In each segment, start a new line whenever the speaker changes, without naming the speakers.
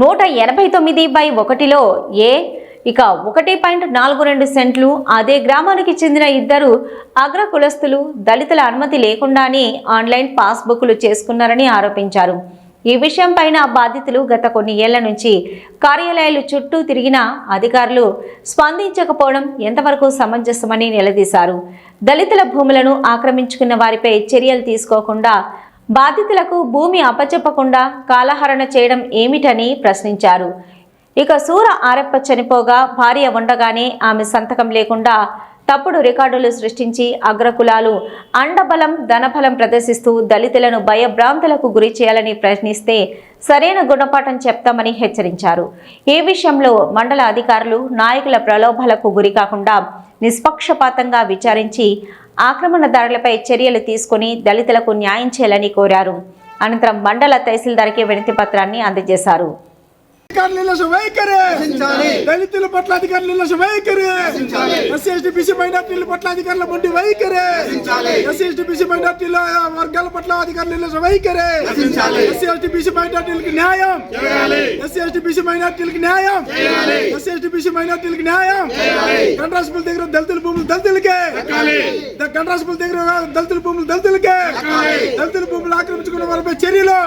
నూట ఎనభై తొమ్మిది బై ఒకటిలో ఏ? ఇక ఒకటి పాయింట్ నాలుగు రెండు సెంట్లు. అదే గ్రామానికి చెందిన ఇద్దరు అగ్ర కులస్తులు దళితుల అనుమతి లేకుండానే ఆన్లైన్ పాస్బుక్లు చేసుకున్నారని ఆరోపించారు. ఈ విషయం పైన బాధితులు గత కొన్ని ఏళ్ళ నుంచి కార్యాలయాలు చుట్టూ తిరిగినా అధికారులు స్పందించకపోవడం ఎంతవరకు సమంజసమని నిలదీశారు. దళితుల భూములను ఆక్రమించుకున్న వారిపై చర్యలు తీసుకోకుండా బాధితులకు భూమి అప్పచెప్పకుండా కాలహరణ చేయడం ఏమిటని ప్రశ్నించారు. ఇక సూర ఆరెప్ప చనిపోగా భార్య ఉండగానే ఆమె సంతకం లేకుండా తప్పుడు రికార్డులు సృష్టించి అగ్రకులాలు అండబలం ధనబలం ప్రదర్శిస్తూ దళితులను భయభ్రాంతులకు గురి చేయాలని ప్రయత్నిస్తే సరైన గుణపాఠం చెప్తామని హెచ్చరించారు. ఈ విషయంలో మండల అధికారులు నాయకుల ప్రలోభాలకు గురి కాకుండా నిష్పక్షపాతంగా విచారించి ఆక్రమణదారులపై చర్యలు తీసుకుని దళితులకు న్యాయం చేయాలని కోరారు. అనంతరం మండల తహసీల్దార్కి వినతి పత్రాన్ని అందజేశారు.
అధికారులు వైఖరి. దళితుల పట్ల అధికారులు నిర్లక్ష్య వైఖరి. ఎస్సీ ఎస్టీ బీసీ మైనార్టీల పట్ల అధికారుల మొండి వైఖరి. ఎస్సీ ఎస్టీ బీసీ మైనార్టీల వర్గాల పట్ల అధికారులు నిర్లక్ష్య వైఖరి ఎస్సీ ఎస్టీ బీసీ మైనార్టీలకు న్యాయం. ఎస్సీ ఎస్టీ బీసీ మైనార్టీలకు న్యాయం. ఎస్సీ ఎస్టీ బీసీ మైనార్టీలకు న్యాయం. గండ్రాసుపుల దగ్గర దళితుల భూములు దళితులకే. గండ్రాసుపుల దగ్గర దళితుల భూములు దళితులకే. దళితుల భూములు ఆక్రమించుకున్న వారిపై చర్యలు.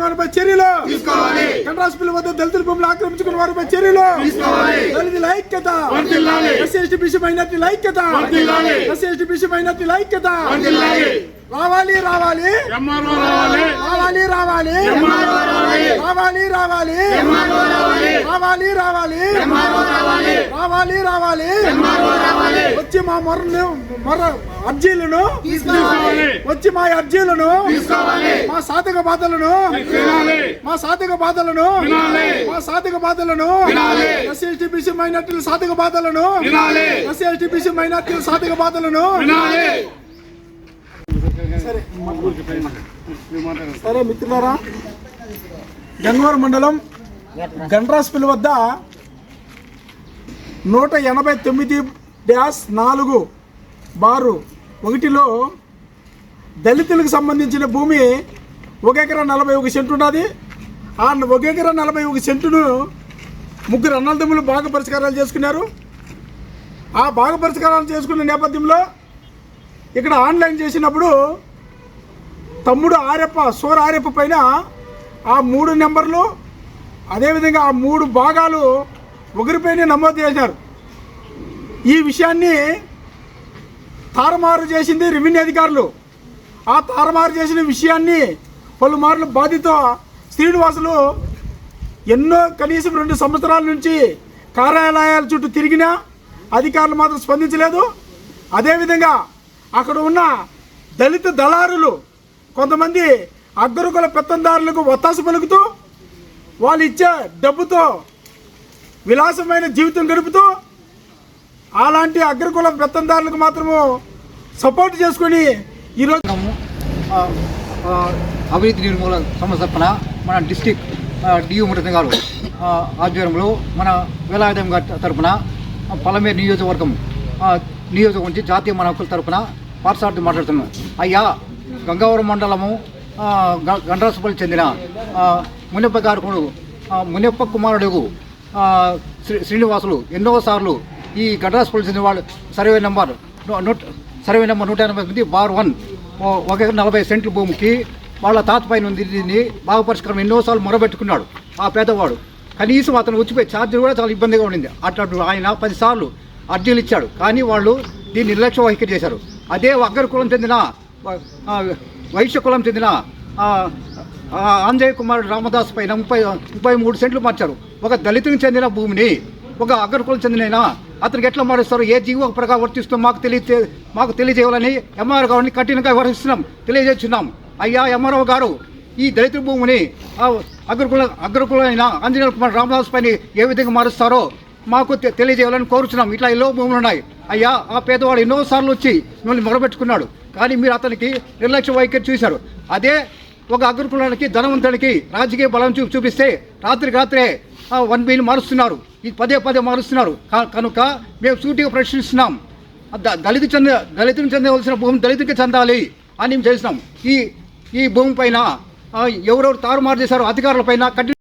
ఆక్రమించుకున్న వారిపై చర్యలు. కంట్రాస్పిల్ వద్ద దళితుల భూములు ఆక్రమించుకున్న వారిపై చర్యలు. దళితుల ఐక్యత. ఎస్సీ ఎస్టీ బీసీ మైనార్టీల ఐక్యత. ఎస్సీ ఎస్టీ బీసీ మైనార్టీల ఐక్యత. రావాలి రావాలి.
రావాలి.
రావాలి రావాలి. రావాలి. రావాలి రావాలి. రావాలి. రావాలి రావాలి. వచ్చి మా మొర్రను మొర్ర అర్జీలను వచ్చి మా అర్జీలను మా సాధక బాధలను మా సాధక బాధలను. మా సాధక బాధలను. ఎస్సీ ఎస్టీ బీసీ మైనార్టీల సాధక బాధలను ఎస్సీ ఎస్టీ బీసీ మైనార్టీల సాధక బాధలను సరే సరే మిత్రులారా గంగవరం మండలం గండ్రాస్పిల్ వద్ద నూట ఎనభై తొమ్మిది డ్యాష్ నాలుగు బారు ఒకటిలో దళితులకు సంబంధించిన భూమి ఒక ఎకరా నలభై ఒక సెంటు ఉన్నది. ఆ ఒక ఎకరా నలభై ఒక సెంటును ముగ్గురు అన్నల తమ్ములు బాగా పరిష్కారాలు చేసుకున్నారు. ఆ బాగా పరిష్కారాలు చేసుకున్న నేపథ్యంలో ఇక్కడ ఆన్లైన్ చేసినప్పుడు తమ్ముడు ఆరెప్ప సోర ఆరెప్ప పైన ఆ మూడు నెంబర్లు అదేవిధంగా ఆ మూడు భాగాలు ఒకరిపైనే నమోదు చేశారు. ఈ విషయాన్ని తారుమారు చేసింది రెవెన్యూ అధికారులు. ఆ తారుమారు చేసిన విషయాన్ని పలుమార్లు బాధిత శ్రీనివాసులు ఎన్నో కనీసం రెండు సంవత్సరాల నుంచి కార్యాలయాల చుట్టూ తిరిగినా అధికారులు మాత్రం స్పందించలేదు. అదేవిధంగా అక్కడ ఉన్న దళిత దళారులు కొంతమంది అగ్రకుల పెత్తందారులకు ఒత్తాస పలుకుతూ వాళ్ళు ఇచ్చే డబ్బుతో విలాసమైన జీవితం గడుపుతూ అలాంటి అగ్రకుల పెత్తందారులకు మాత్రము సపోర్ట్ చేసుకొని ఈరోజు
అవినీతి నిర్మూలన సమర్పణ మన డిస్టిక్ డియు మురళి గారు ఆధ్వర్యంలో మన వేలాయుధం గారి తరపున ఆ, పలమేరు నియోజకవర్గం నియోజకవర్గం నుంచి జాతీయ మన హక్కుల తరపున పాఠశాలతో మాట్లాడుతున్నాం. అయ్యా గంగావరం మండలము గ- గండ్రాసుపల్లి చెందిన మునిప్ప మునియప్ప గారు కూడా కుమారుడు శ్రీ శ్రీనివాసులు ఎన్నోసార్లు ఈ గడ్రాసుపల్లి చెందిన వాళ్ళు సర్వే నెంబర్ నూట సర్వే నెంబర్ నూట ఎనభై తొమ్మిది బార్ వన్ ఒక నలభై సెంట్ల భూమికి వాళ్ళ తాత పైన ఉంది దీన్ని. బాగా పరిష్కారం ఎన్నోసార్లు మొరబెట్టుకున్నాడు ఆ పేదవాడు. కనీసం అతను వచ్చిపోయి ఛార్జీలు కూడా చాలా ఇబ్బందిగా ఉండింది. అట్లాంటి ఆయన పదిసార్లు అర్జీలు ఇచ్చాడు. కానీ వాళ్ళు దీన్ని నిర్లక్ష్య వైఖరి చేశారు. అదే వగ్గర కులం చెందిన వైశ్య కులం చెందిన అంజయ్ కుమార్ రామదాస్ పైన ముప్పై ముప్పై మూడు సెంట్లు మార్చారు. ఒక దళితునికి చెందిన భూమిని ఒక అగ్రకులకు చెందిన అతనికి ఎట్లా మారుస్తారు ఏ జీవో ప్రకారం వర్తిస్తుందో మాకు తెలియ మాకు తెలియజేయాలని ఎంఆర్ గారిని కఠినంగా వివరిస్తున్నాం తెలియజేస్తున్నాం. అయ్యా ఎంఆర్ఓ గారు ఈ దళిత భూమిని అగ్రకుల అగ్రకులైన ఆంజనేయ కుమార్ రామదాస్ పైన ఏ విధంగా మారుస్తారో మాకు తెలియజేయాలని కోరుచున్నాం. ఇట్లా ఎన్నో భూములు ఉన్నాయి. అయ్యా ఆ పేదవాడు ఎన్నోసార్లు వచ్చి మిమ్మల్ని మొరబెట్టుకున్నాడు కానీ మీరు అతనికి నిర్లక్ష్య వైఖరి చూశారు. అదే ఒక అగ్రకులానికి ధనవంతుడికి రాజకీయ బలం చూ చూపిస్తే రాత్రికి రాత్రే వన్ బిల్ మారుస్తున్నారు. ఇది పదే పదే మారుస్తున్నారు. కా- కనుక మేము సూటిగా ప్రశ్నిస్తున్నాం. దళిత చెంద దళితునికి చెందవలసిన భూమి దళితునికి చెందాలి అని మేము చేసినాం ఈ ఈ భూమి పైన ఎవరెవరు తారుమారు చేశారో అధికారుల పైన కఠిన